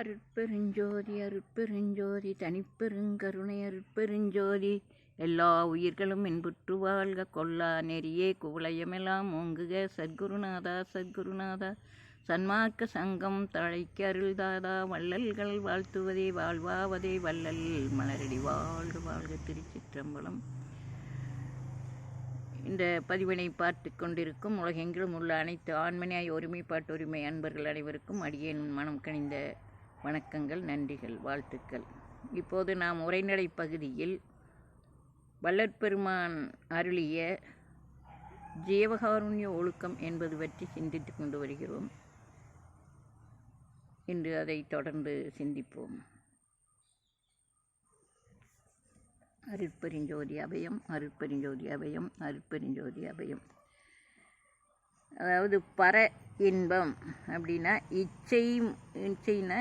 அருட்பெருஞ்சோதி அருட்பெருஞ்சோதி தனிப்பெருங்கருணை அருட்பெருஞ்சோதி. எல்லா உயிர்களும் இன்புற்று வாழ்க கொல்லா நெறியே குவளையமெல்லாம் ஓங்குக. சத்குருநாதா சத்குருநாதா சன்மார்க்க சங்கம் தழைக்க அருள்தாதா. வள்ளல்கள் வாழ்த்துவதே வாழ்வாவதே வள்ளல் மலரடி வாழ்க வாழ்க திருச்சிற்றம்பலம். இந்த பதிவினை பார்த்து கொண்டிருக்கும் உலகெங்கிலும் உள்ள அனைத்து ஆண்மனையாய் ஒருமைப்பாட்டு உரிமை அன்பர்கள் அனைவருக்கும் அடியேன் மனம் கனிந்த வணக்கங்கள் நன்றிகள் வாழ்த்துக்கள். இப்போது நாம் உரைநடை பகுதியில் வள்ளற்பெருமான் அருளிய ஜீவகாருண்ய ஒழுக்கம் என்பது பற்றி சிந்தித்து கொண்டு வருகிறோம். இன்று அதை தொடர்ந்து சிந்திப்போம். அருட்பெருஞ்சோதி அபயம் அருட்பெருஞ்சோதி அபயம் அருட்பெருஞ்சோதி அபயம். அதாவது பர இன்பம் அப்படின்னா இச்சை இச்சைன்னா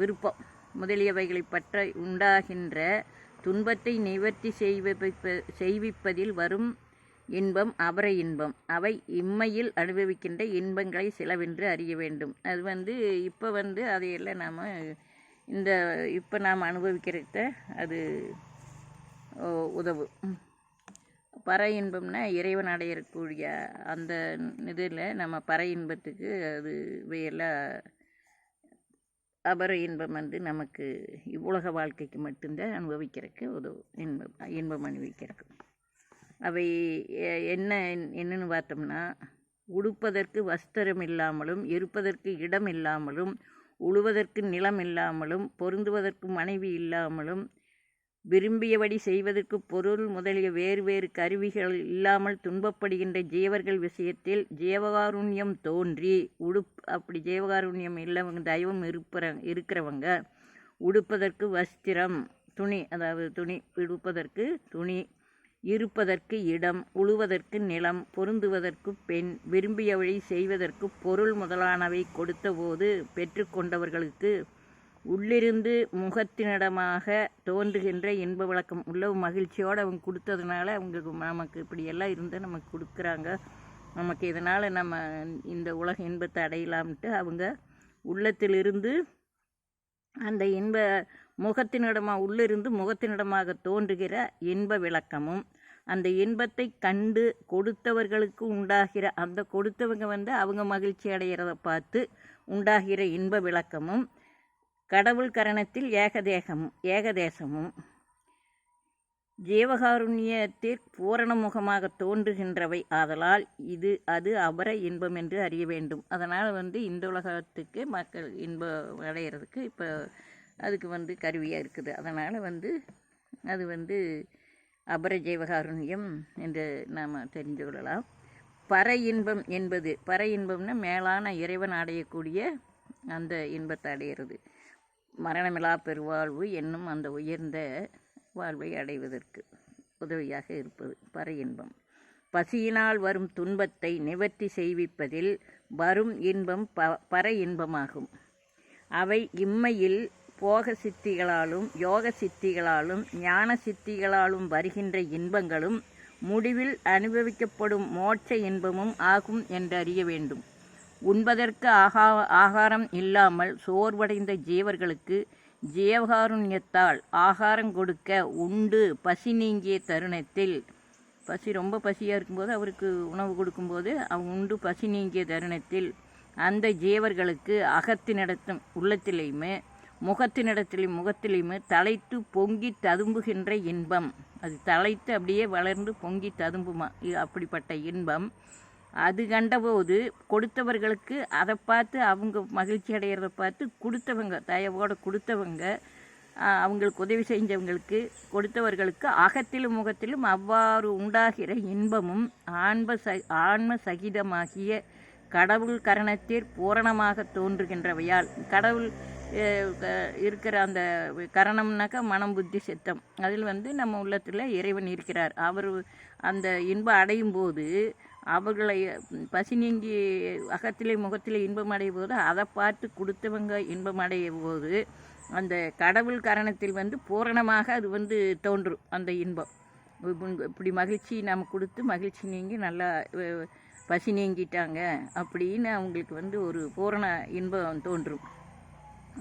விருப்பம். முதலியவைகளை பற்ற உண்டாகின்ற துன்பத்தை நிவர்த்தி செய்விப்ப செய்விப்பதில் வரும் இன்பம் அபர இன்பம். அவை இம்மையில் அனுபவிக்கின்ற இன்பங்களை சிலவென்று அறிய வேண்டும். அது வந்து இப்போ வந்து அதையெல்லாம் நாம் இந்த இப்போ நாம் அனுபவிக்கிறத அது உதவும் பற இன்பம்னா இறைவன் அடையக்கூடிய அந்த இதில் நம்ம பற இன்பத்துக்கு அது இவையெல்லாம் அபர இன்பம் வந்து நமக்கு உலக வாழ்க்கைக்கு மட்டும்தான் அனுபவிக்கிறதுக்கு உதவும் இன்பம் இன்பம் அனுபவிக்கிறதுக்கு. அவை என்ன என்னன்னு பார்த்தோம்னா உடுப்பதற்கு வஸ்திரம் இல்லாமலும் இருப்பதற்கு இடம் இல்லாமலும் உழுவதற்கு நிலம் இல்லாமலும் பொருந்துவதற்கு மனைவி இல்லாமலும் விரும்பியபடி செய்வதற்கு பொருள் முதலிய வேறு வேறு கருவிகள் இல்லாமல் துன்பப்படுகின்ற ஜீவர்கள் விஷயத்தில் ஜீவகாருண்யம் தோன்றி உடுப் அப்படி ஜீவகாருண்யம் இல்லவங்க தெய்வம் இருப்பிற இருக்கிறவங்க உடுப்பதற்கு வஸ்திரம் துணி அதாவது துணி உடுப்பதற்கு துணி இருப்பதற்கு இடம் உழுவதற்கு நிலம் பொருந்துவதற்கு பெண் விரும்பியவழி செய்வதற்கு பொருள் முதலானவை கொடுத்தபோது பெற்றுக்கொண்டவர்களுக்கு உள்ளிருந்து முகத்தினிடமாக தோன்றுகின்ற இன்ப விளக்கம் உள்ள மகிழ்ச்சியோடு அவங்க கொடுத்ததுனால அவங்களுக்கு நமக்கு இப்படியெல்லாம் இருந்து நமக்கு கொடுக்குறாங்க. நமக்கு இதனால் நம்ம இந்த உலக இன்பத்தை அடையலாம்ட்டு அவங்க உள்ளத்திலிருந்து அந்த இன்ப முகத்தினிடமாக உள்ளிருந்து முகத்தினிடமாக தோன்றுகிற இன்ப விளக்கமும் அந்த இன்பத்தை கண்டு கொடுத்தவர்களுக்கு உண்டாகிற அந்த கொடுத்தவங்க வந்து அவங்க மகிழ்ச்சி அடைகிறத பார்த்து உண்டாகிற இன்ப விளக்கமும் கடவுள் கரணத்தில் ஏகதேகம் ஏகதேசமும். ஜீவகாருண்யத்தில் பூரணமுகமாக தோன்றுகின்றவை. ஆதலால் இது அது அபர இன்பம் என்று அறிய வேண்டும். அதனால் வந்து இந்த உலகத்துக்கு மக்கள் இன்பம் அடையிறதுக்கு இப்போ அதுக்கு வந்து கருவியாக இருக்குது. அதனால் வந்து அது வந்து அபர ஜீவகாருண்யம் என்று நாம் தெரிந்து கொள்ளலாம். பற இன்பம் என்பது பற இன்பம்னா மேலான இறைவன் அடையக்கூடிய அந்த இன்பத்தை அடையிறது. மரணமிலா பெருவாழ்வு என்னும் அந்த உயர்ந்த வாழ்வை அடைவதற்கு உதவியாக இருப்பது பற இன்பம். பசியினால் வரும் துன்பத்தை நிவர்த்தி செய்விப்பதில் வரும் இன்பம் ப பற இன்பமாகும். அவை இம்மையில் போக சித்திகளாலும் யோக சித்திகளாலும் ஞான சித்திகளாலும் வருகின்ற இன்பங்களும் முடிவில் அனுபவிக்கப்படும் மோட்ச இன்பமும் ஆகும் என்றறிய வேண்டும். உண்பதற்கு ஆகா ஆகாரம் இல்லாமல் சோர்வடைந்த ஜீவர்களுக்கு ஜீவகாருண்யத்தால் ஆகாரம் கொடுக்க உண்டு. பசி நீங்கிய தருணத்தில் பசி ரொம்ப பசியாக இருக்கும்போது அவருக்கு உணவு கொடுக்கும்போது அவங்க உண்டு பசி நீங்கிய தருணத்தில் அந்த ஜீவர்களுக்கு அகத்தினிடத்தும் உள்ளத்திலையுமே முகத்தினிடத்திலையும் முகத்திலையுமே தலைத்து பொங்கி ததும்புகின்ற இன்பம். அது தலைத்து அப்படியே வளர்ந்து பொங்கி ததும்புமா அப்படிப்பட்ட இன்பம். அது கண்டபோது கொடுத்தவர்களுக்கு அதை பார்த்து அவங்க மகிழ்ச்சி அடைகிறத பார்த்து கொடுத்தவங்க தயவோடு கொடுத்தவங்க அவங்களுக்கு உதவி செஞ்சவங்களுக்கு கொடுத்தவர்களுக்கு அகத்திலும் முகத்திலும் அவ்வாறு உண்டாகிற இன்பமும் ஆன்ம ச ஆன்ம சகிதமாகிய கடவுள் கரணத்தில் பூரணமாக தோன்றுகின்றவையால் கடவுள் இருக்கிற அந்த கரணம்னாக்கா மனம் புத்தி சித்தம். அதில் வந்து நம்ம உள்ளத்தில் இறைவன் இருக்கிறார். அவர் அந்த இன்பம் அடையும் போது அவர்களை பசி நீங்கி அகத்திலே முகத்திலே இன்பம் அடையும் போது அதை பார்த்து கொடுத்தவங்க இன்பம் அடையும் போது அந்த கடவுள் கரணத்தில் வந்து பூரணமாக அது வந்து தோன்றும் அந்த இன்பம். இப்படி மகிழ்ச்சி நாம் கொடுத்து மகிழ்ச்சி நீங்கி நல்லா பசி நீங்கிட்டாங்க அப்படின்னு அவங்களுக்கு வந்து ஒரு பூரண இன்பம் தோன்றும்.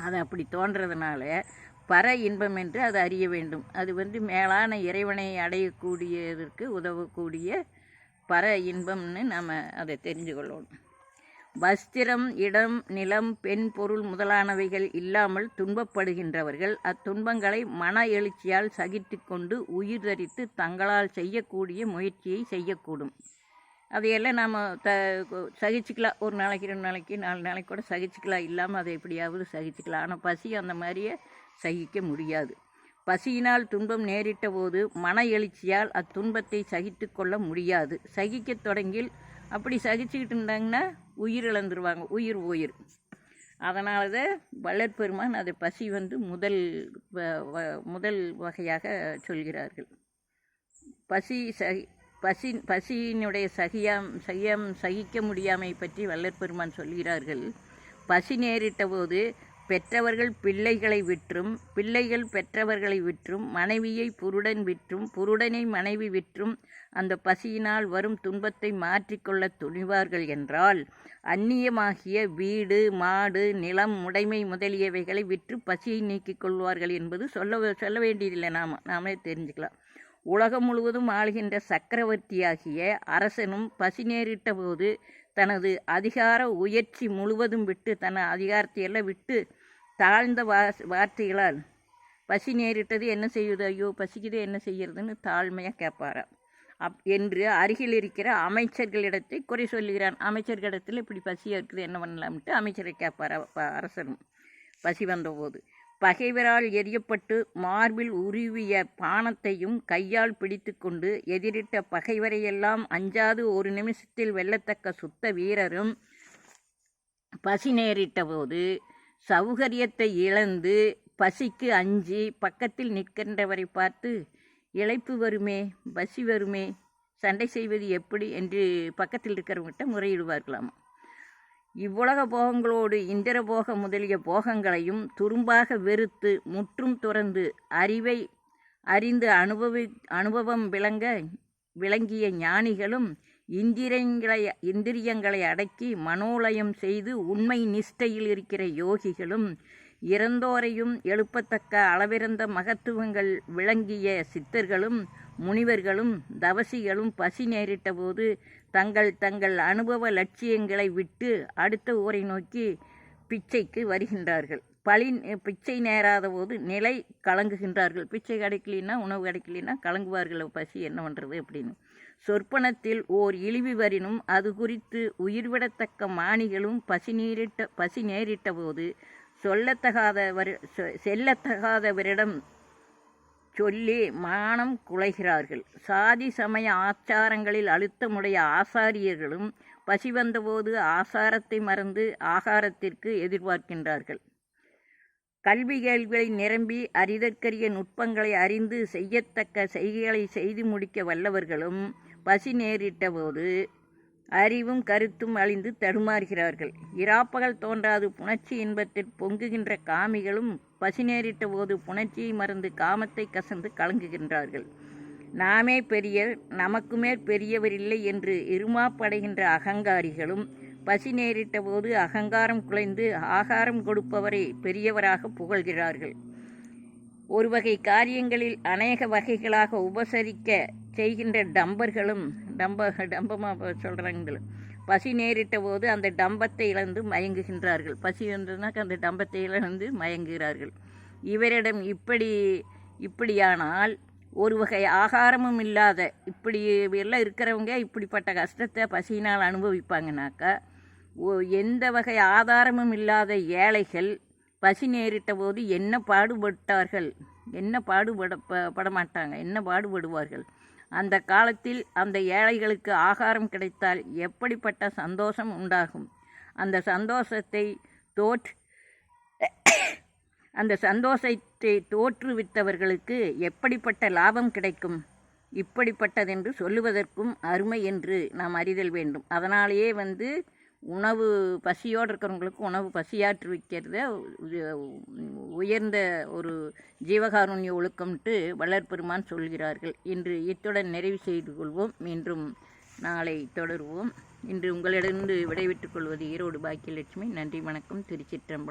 அது அப்படி தோன்றதுனால பர இன்பம் என்று அது அறிய வேண்டும். அது வந்து மேலான இறைவனை அடையக்கூடியதற்கு உதவக்கூடிய பர இன்பம்னு நாம் அதை தெரிஞ்சு கொள்ளணும் வஸ்திரம் இடம் நிலம் பெண் பொருள் முதலானவைகள் இல்லாமல் துன்பப்படுகின்றவர்கள் அத்துன்பங்களை மன எழுச்சியால் சகித்து கொண்டு உயிர் தரித்து தங்களால் செய்யக்கூடிய முயற்சியை செய்யக்கூடும். அதையெல்லாம் நாம் த சகிச்சுக்கலாம். ஒரு நாளைக்கு ரெண்டு நாளைக்கு நாலு நாளைக்கு கூட சகிச்சுக்கலாம். இல்லாமல் அதை எப்படியாவது சகிச்சுக்கலாம். ஆனால் பசி அந்த மாதிரியே சகிக்க முடியாது. பசியினால் துன்பம் நேரிட்ட போது மன எழுச்சியால் அத்துன்பத்தை சகித்து கொள்ள முடியாது. சகிக்கத் தொடங்கில் அப்படி சகிச்சுக்கிட்டு இருந்தாங்கன்னா உயிர் இழந்துருவாங்க. உயிர் உயிர். அதனால தான் வள்ளற் அது பசி வந்து முதல் வ- வ- முதல் வகையாக சொல்கிறார்கள். பசி சகி பசி பசியினுடைய சகியாம் சகியம் சகிக்க முடியாமை பற்றி வல்லற்பெருமான் சொல்கிறார்கள். பசி நேரிட்ட போது பெற்றவர்கள் பிள்ளைகளை விற்றும் பிள்ளைகள் பெற்றவர்களை விற்றும் மனைவியை புருடன் விற்றும் புருடனை மனைவி விற்றும் அந்த பசியினால் வரும் துன்பத்தை மாற்றிக்கொள்ள துணிவார்கள் என்றால் அந்நியமாகிய வீடு மாடு நிலம் முடைமை முதலியவைகளை விற்று பசியை நீக்கிக் கொள்வார்கள் என்பது சொல்ல சொல்ல வேண்டியதில்லை. நாம் நாமே தெரிஞ்சுக்கலாம். உலகம் முழுவதும் ஆளுகின்ற சக்கரவர்த்தியாகிய அரசனும் பசி நேரிட்ட போது தனது அதிகார உயர்ச்சி முழுவதும் விட்டு தன் அதிகாரத்தையெல்லாம் விட்டு தாழ்ந்த வா வார்த்தைகளால் பசி நேரிட்டது என்ன செய்யுது? ஐயோ பசிக்குது என்ன செய்யறதுன்னு தாழ்மையாக கேட்பாராம். அப் என்று அருகில் இருக்கிற அமைச்சர்களிடத்தை குறை சொல்லுகிறான். அமைச்சர்களிடத்தில் இப்படி பசியாக இருக்குது என்ன பண்ணலாம்ட்டு அமைச்சரை கேட்பார் அரசனும் பசி வந்தபோது. பகைவரால் எரியப்பட்டு மார்பில் உருவிய பானத்தையும் கையால் பிடித்துக்கொண்டு எதிரிட்ட பகைவரையெல்லாம் அஞ்சாது ஒரு நிமிஷத்தில் வெல்லத்தக்க சுத்த வீரரும் பசி நேரிட்ட போது சௌகரியத்தை இழந்து பசிக்கு அஞ்சி பக்கத்தில் நிற்கின்றவரை பார்த்து இழைப்பு வருமே பசி வருமே சண்டை செய்வது எப்படி? என்று பக்கத்தில் இருக்கிறவங்ககிட்ட முறையிடுவார்களாம். இவ்வுலக போகங்களோடு இந்திர போக முதலிய போகங்களையும் துரும்பாக வெறுத்து முற்றும் துறந்து அறிவை அறிந்து அனுபவி அனுபவம் விளங்க விளங்கிய ஞானிகளும் இந்திரியங்களை இந்திரியங்களை அடக்கி மனோலயம் செய்து உண்மை நிஷ்டையில் இருக்கிற யோகிகளும் இறந்தோரையும் எழுப்பத்தக்க அளவிறந்த மகத்துவங்கள் விளங்கிய சித்தர்களும் முனிவர்களும் தவசிகளும் பசி நேரிட்டபோது தங்கள் தங்கள் அனுபவ லட்சியங்களை விட்டு அடுத்த ஊரை நோக்கி பிச்சைக்கு வருகின்றார்கள். பழி பிச்சை நேராத போது நிலை கலங்குகின்றார்கள். பிச்சை கிடைக்கலின்னா உணவு கிடைக்கலின்னா கலங்குவார்கள்? பசி என்ன பண்ணுறது அப்படின்னு. சொற்பனத்தில் ஓர் இழிவு வரினும் அது குறித்து உயிர்விடத்தக்க மானிகளும் பசி நேரிட்ட பசி நேரிட்ட போது சொல்லத்தகாதவர் செல்லத்தகாதவரிடம் சொல்லி மானம் குலைகிறார்கள். சாதி சமய ஆச்சாரங்களில் அழுத்தமுடைய ஆசாரியர்களும் பசி வந்தபோது ஆசாரத்தை மறந்து ஆகாரத்திற்கு எதிர்பார்க்கின்றார்கள். கல்வி கேள்விகளை நிரம்பி அறிதற்கரிய நுட்பங்களை அறிந்து செய்யத்தக்க செய்கைகளை செய்து முடிக்க வல்லவர்களும் பசி நேரிட்ட போது அறிவும் கருத்தும் அழிந்து தடுமாறுகிறார்கள். இராப்பகல் தோன்றாது புணர்ச்சி இன்பத்தில் பொங்குகின்ற காமிகளும் பசி நேரிட்ட போது புணர்ச்சியை மறந்து காமத்தை கசந்து கலங்குகின்றார்கள். நாமே பெரிய நமக்கு மேல் பெரியவரில்லை என்று இருமாப்படைகின்ற அகங்காரிகளும் பசி நேரிட்ட போது அகங்காரம் குலைந்து ஆகாரம் கொடுப்பவரை பெரியவராக புகழ்கிறார்கள். ஒரு வகை காரியங்களில் அநேக வகைகளாக உபசரிக்க செய்கின்ற டம்பர்களும் டம்ப டம்பமாக சொல்கிறாங்க பசி நேரிட்ட போது அந்த டம்பத்தை இழந்து மயங்குகின்றார்கள். பசி வந்ததுனாக்க அந்த டம்பத்தை இழந்து மயங்குகிறார்கள். இவரிடம் இப்படி இப்படியானால் ஒரு வகை ஆகாரமும் இல்லாத இப்படி எல்லாம் இருக்கிறவங்க இப்படிப்பட்ட கஷ்டத்தை பசியினால் அனுபவிப்பாங்கனாக்கா ஓ- எந்த வகை ஆதாரமும் இல்லாத ஏழைகள் பசி நேரிட்ட போது என்ன பாடுபட்டார்கள்? என்ன பாடுபட ப- படமாட்டாங்க? என்ன பாடுபடுவார்கள்? அந்த காலத்தில் அந்த ஏழைகளுக்கு ஆகாரம் கிடைத்தால் எப்படிப்பட்ட சந்தோஷம் உண்டாகும்? அந்த சந்தோஷத்தை தோற் அந்த சந்தோஷத்தை தோற்றுவித்தவர்களுக்கு எப்படிப்பட்ட லாபம் கிடைக்கும்? இப்படிப்பட்டதென்று சொல்லுவதற்கும் அருமை என்று நாம் அறிதல் வேண்டும். அதனாலேயே வந்து உணவு பசியோடு இருக்கிறவங்களுக்கு உணவு பசியாற்றி வைக்கிறத உயர்ந்த ஒரு ஜீவகாருண்ய ஒழுக்கம்ட்டு வளர்பெருமான் சொல்கிறார்கள். இன்று இத்துடன் நிறைவு செய்து கொள்வோம். மீண்டும் நாளை தொடருவோம். இன்று உங்களிடமிருந்து விடைபெற்றுக் கொள்வது ஈரோடு பாக்கியலட்சுமி. நன்றி வணக்கம். திருச்சிற்றம்பலம்.